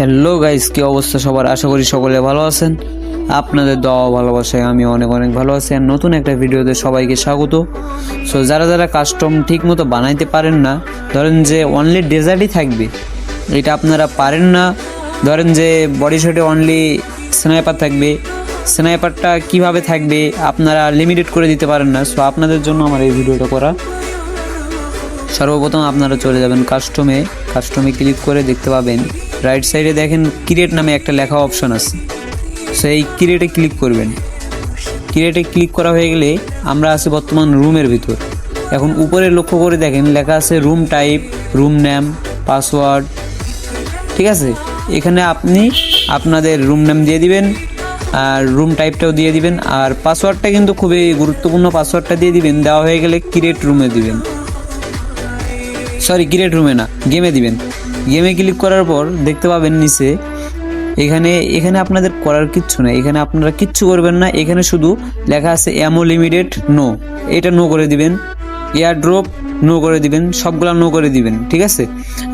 Hello guys কি অবস্থা সবার? আশা করি সকলে ভালো আছেন। আপনাদের দোয়া ভালোবাসায় আমি অনেক অনেক ভালো আছি আর নতুন একটা ভিডিওতে সবাইকে স্বাগত। সো যারা যারা কাস্টম ঠিক মতো বানাইতে পারেন না, ধরেন যে অনলি ডেজার্টই থাকবে, এটা আপনারা পারেন না। ধরেন যে বডি শটে অনলি স্নাইপার থাকবে স্নাইপারটা কীভাবে থাকবে আপনারা লিমিটেড করে দিতে পারেন না। সো আপনাদের জন্য আমার এই ভিডিওটা করা। সর্বপ্রথম আপনারা চলে যাবেন কাস্টমে কাস্টমে ক্লিক করে দেখতে পাবেন রাইট সাইডে দেখেন ক্রিয়েট নামে একটা লেখা অপশন আছে। সেই ক্রিয়েটে ক্লিক করবেন। ক্রিয়েটে ক্লিক করা হয়ে গেলে আমরা আছি বর্তমান রুমের ভিতর। এখন উপরে লক্ষ্য করে দেখেন, লেখা আছে room type room name password ঠিক আছে? এখানে আপনি আপনাদের রুম নেম দিয়ে দিবেন, আর রুম টাইপটাও দিয়ে দিবেন, আর পাসওয়ার্ডটা কিন্তু খুবই গুরুত্বপূর্ণ পাসওয়ার্ডটা দিয়ে দিবেন। দেওয়া হয়ে গেলে ক্রিয়েট রুমে দিবেন। সরি ক্রিয়েট রুমে না গেমে দিবেন। গেমে ক্লিক করার পর দেখতে পাবেন নিচে, এখানে এখানে আপনাদের করার কিচ্ছু নেই। এখানে আপনারা কিচ্ছু করবেন না। এখানে শুধু লেখা আছে অ্যামো লিমিটেড নো এটা নো করে দিবেন। এয়ার ড্রপ নো করে দিবেন। সবগুলা নো করে দিবেন, ঠিক আছে?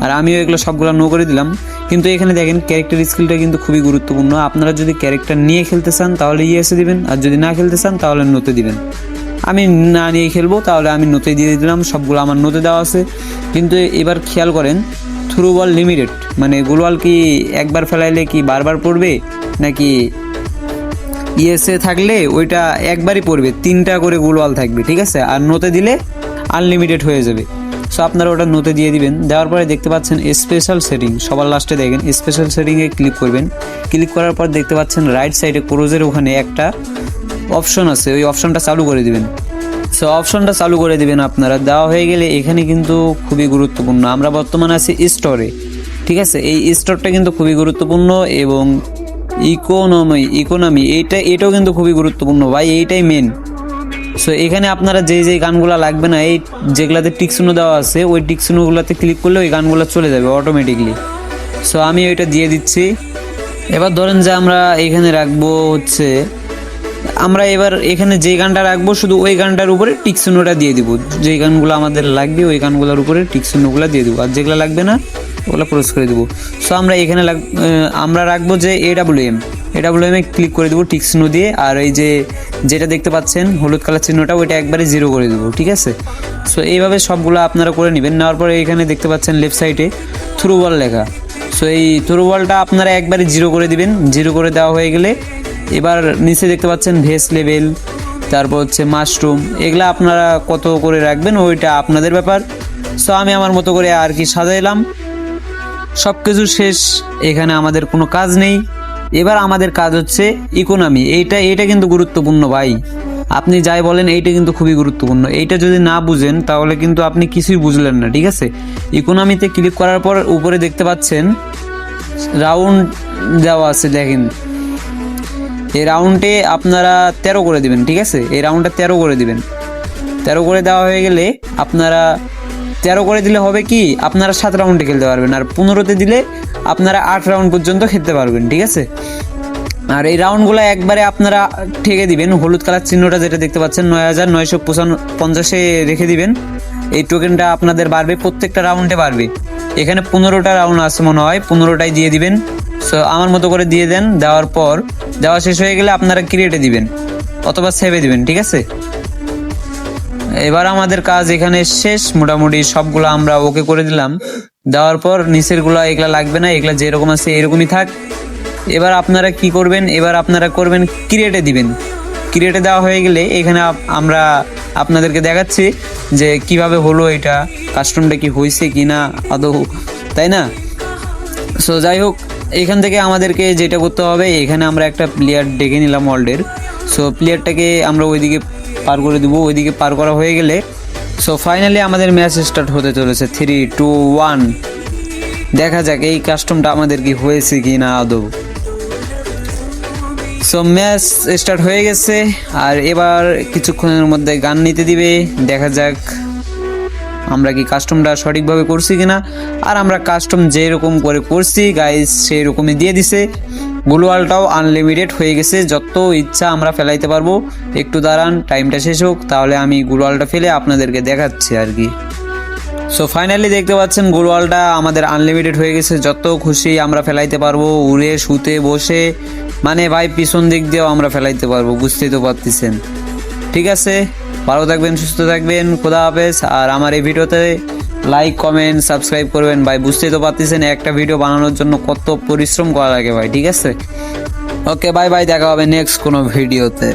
আর আমিও এগুলো সবগুলো নো করে দিলাম। কিন্তু এখানে দেখেন ক্যারেক্টার স্কিলটা কিন্তু খুবই গুরুত্বপূর্ণ। আপনারা যদি ক্যারেক্টার নিয়ে খেলতে চান, তাহলে ইয়েসে দিবেন। আর যদি না খেলতে চান, তাহলে নোতে দিবেন। আমি না নিয়ে খেলব, তাহলে আমি নোতে দিয়ে দিলাম। সবগুলো আমার নোতে দেওয়া আছে। কিন্তু এবার খেয়াল করেন থ্রু বল লিমিটেড মানে গ্লোয়াল কি একবার ফেলাইলে কি বারবার পড়বে? নাকি ইএসএ থাকলে ওইটা একবারই পড়বে? তিনটা করে গ্লোয়াল থাকবে, ঠিক আছে? আর নোতে দিলে আনলিমিটেড হয়ে যাবে। সো আপনারা ওটা নোতে দিয়ে দিবেন। দেওয়ার পরে দেখতে পাচ্ছেন স্পেশাল সেটিং সবার লাস্টে দেখেন স্পেশাল সেটিংয়ে ক্লিক করবেন। ক্লিক করার পর দেখতে পাচ্ছেন রাইট সাইডে ক্রোজের ওখানে একটা অপশন আছে। ওই অপশনটা চালু করে দিবেন। সো অপশনটা চালু করে দিবেন আপনারা। দেওয়া হয়ে গেলে এখানে কিন্তু খুবই গুরুত্বপূর্ণ। আমরা বর্তমানে আছি স্টোরে, ঠিক আছে? এই স্টোরটা কিন্তু খুবই গুরুত্বপূর্ণ এবং ইকোনমি ইকোনমি, এইটা, এটাও কিন্তু খুবই গুরুত্বপূর্ণ। ভাই, এইটাই মেন সো এখানে আপনারা যে যে গানগুলো লাগবে না, এই যেগুলাতে টিকসুনো দেওয়া আছে, ওই টিকসুনোগুলোতে ক্লিক করলে ওই গানগুলো চলে যাবে অটোমেটিকলি সো আমি ওইটা দিয়ে দিচ্ছি। এবার ধরেন যে আমরা এখানে রাখব হচ্ছে আমরা এবার এখানে যে গানটা রাখব, শুধু ওই গানটার উপরে টিকসুনোটা দিয়ে দিব। যে গানগুলো আমাদের লাগবে, ওই গানগুলোর উপরে টিকসুনোগুলো দিয়ে দিব। আর যেগুলো লাগবে না, ওগুলো ক্রস করে দেবো। সো আমরা এখানে আমরা রাখব যে A W M A W M A click করে দেবো টিকসুনো দিয়ে। আর এই যে যেটা দেখতে পাচ্ছেন, হলুদ কালার চিহ্নটা, ওইটা একবারে জিরো করে দেবো, ঠিক আছে? সো এইভাবে সবগুলো আপনারা করে নেবেন। নেওয়ার পরে এখানে দেখতে পাচ্ছেন লেফট সাইডে থ্রু বল লেখা। সো এই থ্রু বলটা আপনারা একবারে জিরো করে দিবেন। জিরো করে দেওয়া হয়ে গেলে এবার নিচে দেখতে পাচ্ছেন ভেস লেভেল তারপর হচ্ছে মাশরুম। এগুলা আপনারা কত করে রাখবেন ওইটা আপনাদের ব্যাপার। সো আমি আমার মতো করে আর কি সাজাইলাম। সব কিছু শেষ, এখানে আমাদের কোনো কাজ নেই। এবার আমাদের কাজ হচ্ছে ইকোনমি এইটা এইটা কিন্তু গুরুত্বপূর্ণ ভাই। আপনি যাই বলেন, এইটা কিন্তু খুবই গুরুত্বপূর্ণ। এইটা যদি না বুঝেন, তাহলে কিন্তু আপনি কিছুই বুঝলেন না, ঠিক আছে? ইকোনমিতে ক্লিক করার পর উপরে দেখতে পাচ্ছেন রাউন্ড দেওয়া আছে, দেখেন। এই রাউন্ডে আপনারা তেরো করে দিবেন, ঠিক আছে? এই রাউন্ডটা তেরো করে দিবেন। তেরো করে দেওয়া হয়ে গেলে আপনারা তেরো করে দিলে হবে কি, আপনারা সাত রাউন্ডে খেলতে পারবেন, আর পনেরোতে দিলে আপনারা আট রাউন্ড পর্যন্ত খেলতে পারবেন, ঠিক আছে? আর এই রাউন্ডগুলো একবারে আপনারা ঠেকে দিবেন, হলুদ কালার চিহ্নটা যেটা দেখতে পাচ্ছেন, নয় হাজার নয়শো পঞ্চাশে রেখে দিবেন। এই টোকেনটা আপনাদের বাড়বে, প্রত্যেকটা রাউন্ডে বাড়বে। এখানে পনেরোটা রাউন্ড আছে মনে হয়, পনেরোটাই দিয়ে দিবেন। সো আমার মতো করে দিয়ে দেন, দেওয়ার পর দেওয়া শেষ হয়ে গেলে আপনারা ক্রিয়েটে দিবেন, অথবা সেভে দিবেন, ঠিক আছে? এবার আমাদের কাজ এখানে শেষ, মোটামুটি সবগুলো আমরা ওকে করে দিলাম। দেওয়ার পর নিচেরগুলা এগুলা লাগবে না, এগুলা যেরকম আছে এরকমই থাক। এবার আপনারা কি করবেন? এবার আপনারা করবেন ক্রিয়েটে দিবেন। ক্রিয়েটে দেওয়া হয়ে গেলে এখানে আমরা আপনাদেরকে দেখাচ্ছি যে কীভাবে হলো এটা কাস্টমটা কি হয়েছে কি না আদৌ, তাই না? সো যাই হোক এখান থেকে আমাদেরকে যেটা করতে হবে, এখানে আমরা একটা প্লেয়ার ডেকে নিলাম ওয়ার্ল্ডের। সো প্লেয়ারটাকে আমরা ওইদিকে পার করে দেবো। ওইদিকে পার করা হয়ে গেলে সো ফাইনালি আমাদের ম্যাচ স্টার্ট হতে চলেছে। থ্রি টু ওয়ান দেখা যাক এই কাস্টমটা আমাদের কি হয়েছে কি না আদৌ। সো ম্যাচ স্টার্ট হয়ে গেছে। আর এবার কিছুক্ষণের মধ্যে গান নিতে দিবে। দেখা যাক। আমরা কি কাস্টমটা সঠিকভাবে করছি কিনা? আর আমরা কাস্টম যেরকম করে করছি গাইস সেই রকমই দিয়ে দিছে। গ্লোয়ালটাও আনলিমিটেড হয়ে গেছে, যত ইচ্ছা আমরা ফেলাইতে পারব। একটু দাঁড়ান টাইমটা শেষ হোক, তাহলে আমি গ্লোয়ালটা ফেলে আপনাদেরকে দেখাচ্ছি আর কি। সো ফাইনালি দেখতে পাচ্ছেন গোলওয়ালটা আমাদের আনলিমিটেড হয়ে গেছে, যত খুশি আমরা ফেলাইতে পারব, উড়ে, শুতে, বসে মানে ভাই, পিছন দিক দিয়েও আমরা ফেলাইতে পারব, বুঝতেই তো পারতেছেন। ঠিক আছে? ভালো থাকবেন, সুস্থ থাকবেন, খোদা হাফেজ। আর আমার এই ভিডিওতে লাইক কমেন্ট সাবস্ক্রাইব করবেন। ভাই, বুঝতেই তো পারতেছেন, একটা ভিডিও বানানোর জন্য কত পরিশ্রম করা লাগে ভাই, ঠিক আছে? ওকে বাই বাই দেখা হবে নেক্সট কোনো ভিডিওতে